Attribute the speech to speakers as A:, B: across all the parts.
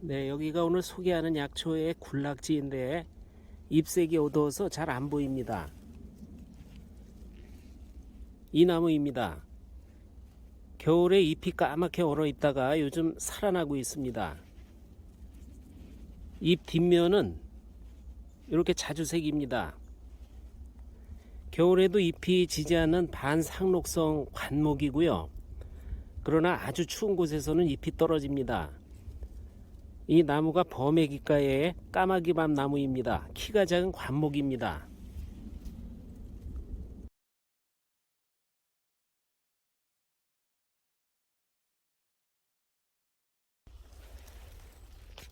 A: 네, 여기가 오늘 소개하는 약초의 군락지인데 잎색이 어두워서 잘 안 보입니다. 이 나무입니다. 겨울에 잎이 까맣게 얼어 있다가 요즘 살아나고 있습니다. 잎 뒷면은 이렇게 자주색입니다. 겨울에도 잎이 지지 않는 반상록성 관목이고요. 그러나 아주 추운 곳에서는 잎이 떨어집니다. 이 나무가 범해기가의 까마귀밤 나무입니다. 키가 작은 관목입니다.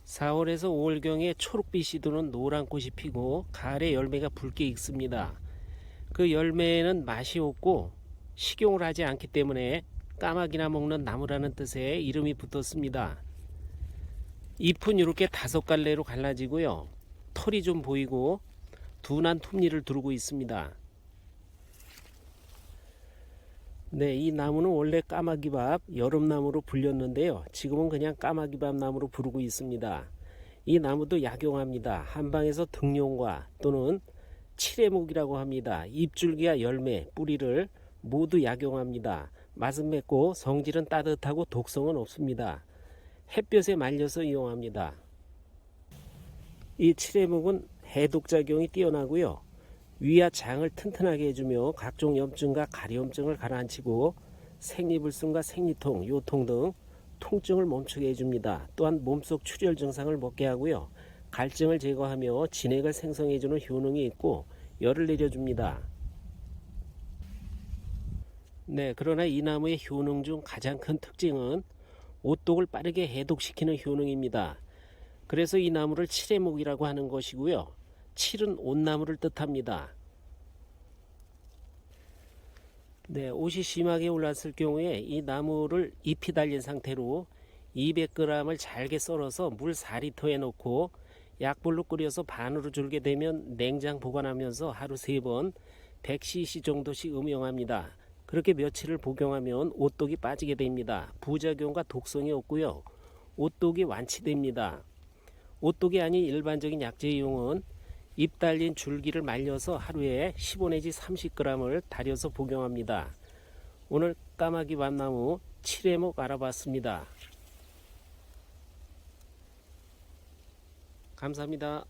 A: (4월에서 5월경에) 초록빛이 도는 노란 꽃이 피고 가을에 열매가 붉게 익습니다. 그 열매에는 맛이 없고 식용을 하지 않기 때문에 까마귀나 먹는 나무라는 뜻의 이름이 붙었습니다. 잎은 이렇게 다섯 갈래로 갈라지고요. 털이 좀 보이고 둔한 톱니를 두르고 있습니다. 네, 이 나무는 원래 까마귀밥 여름나무로 불렸는데요. 지금은 그냥 까마귀밥 나무로 부르고 있습니다. 이 나무도 약용합니다. 한방에서 등용과 또는 칠해목이라고 합니다. 잎줄기와 열매, 뿌리를 모두 약용합니다. 맛은 맵고 성질은 따뜻하고 독성은 없습니다. 햇볕에 말려서 이용합니다. 이 칠해목은 해독작용이 뛰어나고요. 위와 장을 튼튼하게 해주며 각종 염증과 가려움증을 가라앉히고 생리불순과 생리통, 요통 등 통증을 멈추게 해줍니다. 또한 몸속 출혈 증상을 먹게 하고요. 갈증을 제거하며 진액을 생성해주는 효능이 있고 열을 내려줍니다. 네, 그러나 이 나무의 효능 중 가장 큰 특징은 오독을 빠르게 해독시키는 효능입니다. 그래서 이 나무를 칠해목이라고 하는 것이고요. 칠은 온나무를 뜻합니다. 네, 옷이 심하게 올랐을 경우에 이 나무를 잎이 달린 상태로 200g을 잘게 썰어서 물 4리터에 넣고 약불로 끓여서 반으로 줄게 되면 냉장 보관하면서 하루 3번 100cc 정도씩 음용합니다. 그렇게 며칠을 복용하면 오독이 빠지게 됩니다. 부작용과 독성이 없고요. 오독이 완치됩니다. 오독이 아닌 일반적인 약재용은 잎 달린 줄기를 말려서 하루에 15 내지 30g을 달여서 복용합니다. 오늘 까마귀 밤나무 7회목 알아봤습니다. 감사합니다.